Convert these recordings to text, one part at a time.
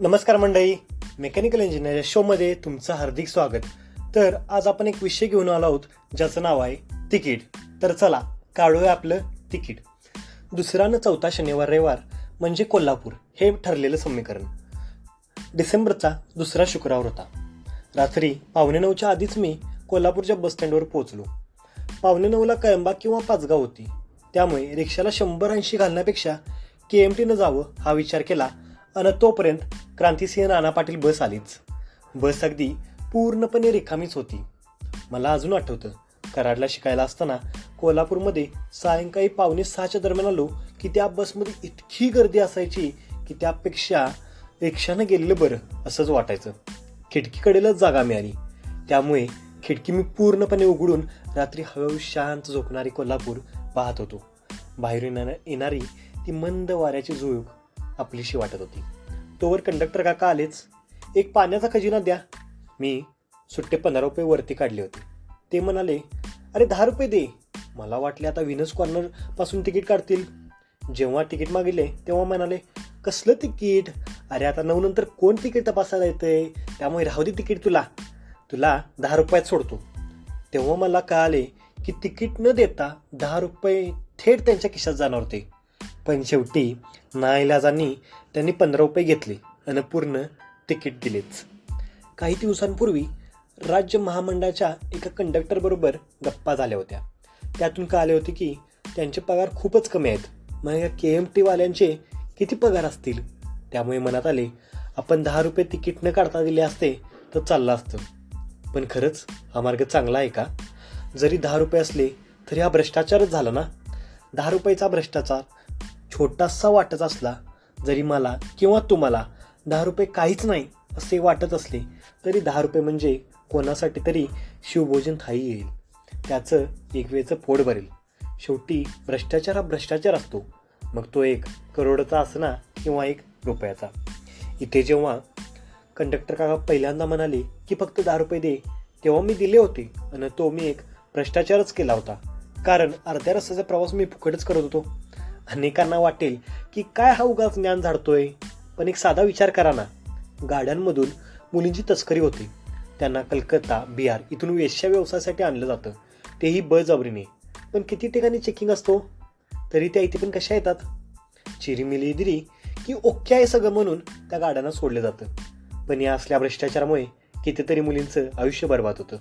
नमस्कार मंडळी. Mechanical engineer या शोमध्ये तुमचं हार्दिक स्वागत. तर आज आपण एक विषय घेऊन आलो आहोत ज्याचं नाव आहे तिकीट. तर चला काढूया आपलं तिकीट. दुसरा न चौथा शनिवार रविवार म्हणजे कोल्हापूर हे ठरलेलं समीकरण. डिसेंबरचा दुसरा शुक्रवार होता. रात्री पावणे नऊच्या आधीच मी कोल्हापूरच्या बसस्टँडवर पोहोचलो. पावणे नऊला कळंबा किंवा पाचगाव होती. त्यामुळे रिक्षाला शंभर ऐंशी घालण्यापेक्षा के एम टीनं जावं हा विचार केला आणि तोपर्यंत क्रांतिसिंह नाना पाटील बस आलीच. बस अगदी पूर्णपणे रिकामीच होती. मला अजून आठवतं कराडला शिकायला असताना कोल्हापूरमध्ये सायंकाळी पावणे सहाच्या दरम्यान आलो की त्या बसमध्ये इतकी गर्दी असायची की त्यापेक्षा रिक्षानं गेलेलं बरं असंच वाटायचं. खिडकीकडेलाच जागा मिळाली. त्यामुळे खिडकी मी पूर्णपणे उघडून रात्री हळूहळू शांत झोपणारी कोल्हापूर पाहत होतो. बाहेरून येणारी ती मंद वाऱ्याची झुळूक आपलीशी वाटत होती. तोवर कंडक्टर काका आलेच. एक पाण्याचा खजिना द्या. मी सुट्टे पंधरा रुपये वरती काढले होते. ते म्हणाले अरे दहा रुपये दे. मला वाटले आता विनस कॉर्नरपासून तिकीट काढतील. जेव्हा तिकीट मागितले तेव्हा म्हणाले कसलं तिकीट? अरे आता नऊ नंतर कोण तिकीट तपासायला येते त्यामुळे राहू दे तिकीट तुला. तुला दहा रुपयात सोडतो. तेव्हा मला कळाले की तिकीट न देता दहा रुपये थेट त्यांच्या खिशात जाणार होते. पण शेवटी नाईलाजांनी त्यांनी पंधरा रुपये घेतले आणि पूर्ण तिकीट दिलेच. काही दिवसांपूर्वी राज्य महामंडळाच्या एका कंडक्टरबरोबर गप्पा झाल्या होत्या. त्यातून कळाले होते की त्यांचे पगार खूपच कमी आहेत. मग या के एम टीवाल्यांचे किती पगार असतील? त्यामुळे मनात आले आपण दहा रुपये तिकीट न काढता दिले असते तर चाललं असतं. पण खरंच हा मार्ग चांगला आहे का? जरी दहा रुपये असले तरी हा भ्रष्टाचारच झाला ना? दहा रुपयाचा भ्रष्टाचार छोटासा वाटत असला जरी मला किंवा तुम्हाला दहा रुपये काहीच नाही असे वाटत असले तरी दहा रुपये म्हणजे कोणासाठी तरी शिवभोजन थाई येईल. त्याचं एक वेळचं पोट भरेल. शेवटी भ्रष्टाचार हा भ्रष्टाचार असतो. मग तो एक करोडचा असना किंवा एक रुपयाचा. इथे जेव्हा कंडक्टर काका पहिल्यांदा म्हणाले की फक्त दहा रुपये दे तेव्हा मी दिले होते आणि तो मी एक भ्रष्टाचारच केला होता. कारण अर्ध्या रस्त्याचा प्रवास मी फुकटच करत होतो. अनेकांना वाटेल की काय हा उगाच ज्ञान झाडतोय? पण एक साधा विचार करा ना. गाड्यांमधून मुलींची तस्करी होते. त्यांना कलकत्ता बिहार इथून वेश्या व्यवसायासाठी आणलं जातं. तेही बळजबरीने. पण किती ठिकाणी चेकिंग असतो? तरी त्या इथे पण कशा येतात? चिरीमिली दिली की ओके आहे सगळं म्हणून त्या गाड्यांना सोडलं जातं. पण या असल्या भ्रष्टाचारामुळे कितीतरी मुलींचं आयुष्य बर्बाद होतं.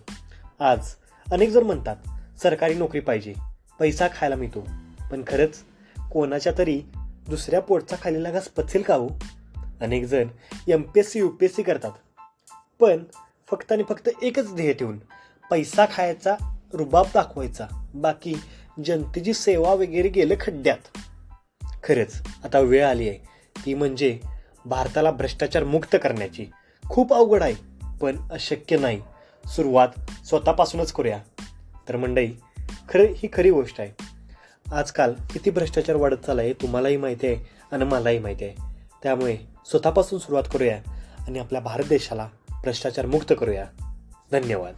आज अनेक जण म्हणतात सरकारी नोकरी पाहिजे पैसा खायला मिळतो. पण खरंच कोणाच्या तरी दुसऱ्या पोटचा खालीला घास पचेल का हो? अनेक जण M P S C U P S C करतात. पण फक्त आणि फक्त एकच ध्येय ठेवून पैसा खायचा रुबाब दाखवायचा बाकी जनतेची सेवा वगैरे गेलं खड्ड्यात. खरंच आता वेळ आली आहे. ती म्हणजे भारताला भ्रष्टाचार मुक्त करण्याची. खूप अवघड आहे पण अशक्य नाही. सुरुवात स्वतःपासूनच करूया. तर मंडई खरं ही खरी गोष्ट आहे. आजकाल किती भ्रष्टाचार वाढत चालला आहे तुम्हालाही माहिती आहे आणि मलाही माहिती आहे. त्यामुळे स्वतःपासून सुरुवात करूया आणि आपल्या भारत देशाला भ्रष्टाचार मुक्त करूया. धन्यवाद.